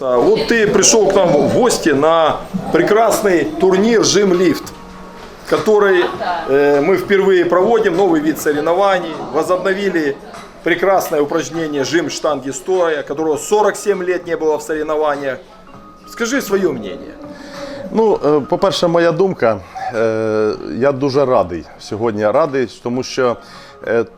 А, Вот ты пришел к нам в гости на прекрасный турнир «Жим Лифт», который э, мы впервые проводим, новый вид соревнований. Возобновили прекрасное упражнение «Жим штанги стоя», которого 47 лет не было в соревнованиях. Скажи свое мнение. Ну, е, по-перше, моя думка. е, Я дуже радий. Сьогодні я радий, тому що е,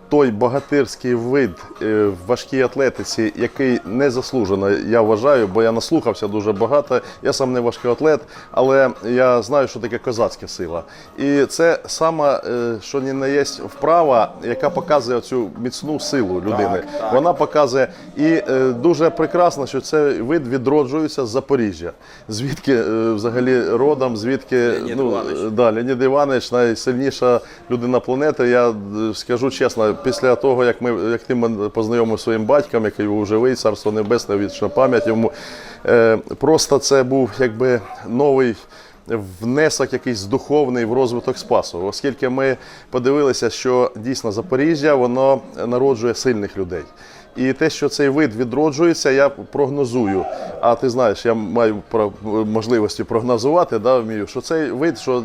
той богатирський вид е, в важкій атлетиці, який незаслужено, я вважаю, бо я наслухався дуже багато. Я сам не важкий атлет, але я знаю, що таке козацька сила. І це сама, е, що ні не є вправа, яка показує цю міцну силу людини. Так, так. Вона показує і е, дуже прекрасно, що цей вид відроджується з Запоріжжя. Звідки е, взагалі родом, звідки Леонід ну, Іванович. е, да, Леонід Іванович найсильніша людина планети. Я е, скажу чесно, після того, як ми як ти познайомив своїм батьком, який був живий, царство небесне, вічна пам'ять йому. Е, просто це був якби новий. Внесок якийсь духовний в розвиток спасу, оскільки ми подивилися, що дійсно Запоріжжя воно народжує сильних людей. І те, що цей вид відроджується, я прогнозую. А ти знаєш, я маю можливості прогнозувати, да, вмію, що цей вид, що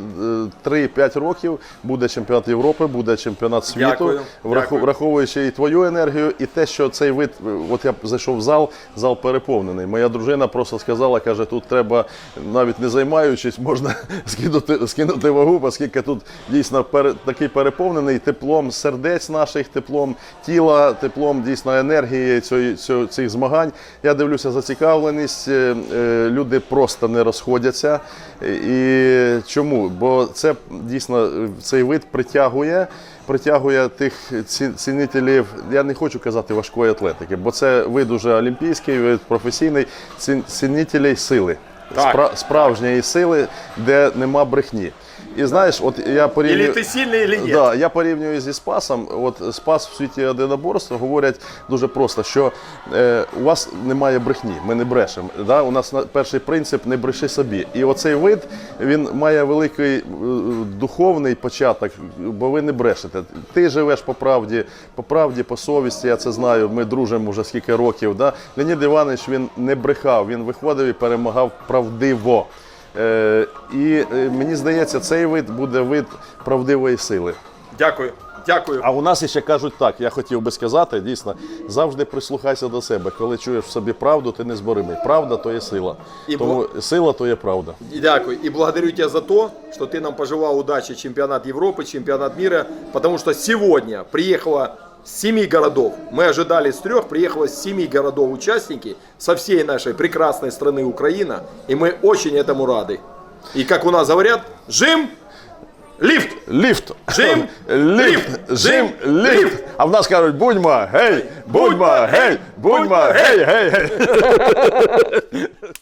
е, 3-5 років буде чемпіонат Європи, буде чемпіонат світу, Дякую, враховуючи і твою енергію, і те, що цей вид, е, от я зайшов в зал, зал переповнений. Моя дружина просто сказала, каже, тут треба, навіть не займаючись, можна скинути, скинути вагу, оскільки тут дійсно пере, такий переповнений теплом сердець наших, теплом тіла, теплом дійсно енергії цього- цих змагань. Я дивлюся зацікавленість, е, е, люди просто не розходяться. І чому? Бо це дійсно е, цей вид притягує. Притягує тих цінителів, я не хочу казати важкої атлетики, бо це вид уже олімпійський, вид професійний, ці- цінителей сили, Так. Спра- справжньої сили, де нема брехні. І знаєш, от я порівнюю. Или ты сильный, или нет. Да, я порівнюю зі Спасом. От Спас в світі єдиноборства говорять дуже просто, що е, у вас немає брехні, ми не брешемо. Да? У нас на- перший принцип не бреши собі. І оцей вид він має великий е, духовний початок, бо ви не брешете. Ти живеш по правді, по правді, по совісті, я це знаю. Ми дружимо вже скільки років. Да? Леонід Іванович він не брехав, він виходив і перемагав правдиво. Е, і е, мені здається, цей вид буде вид правдивої сили. Дякую. Дякую. А у нас ще кажуть так, я хотів би сказати, дійсно, завжди прислухайся до себе. Коли чуєш в собі правду, ти незборимий. Правда то є сила. І Тому сила то є правда. И Дякую. И благодарю тебя за то, что ты нам пожелал удачи чемпионат Европы, чемпионат мира, потому что сегодня приехало с семи городов. Мы ожидали с трех, приехало с семи городов участники со всей нашей прекрасной страны Украина, и мы очень этому рады. И как у нас говорят, жим, лифт. Ліфт! Жим! Ліфт! Ліфт! Жим! Жим! Ліфт! А в нас кажуть, будьмо, гей! Будьмо, Будьмо, гей! Будьмо, будьмо, гей, гей, гей!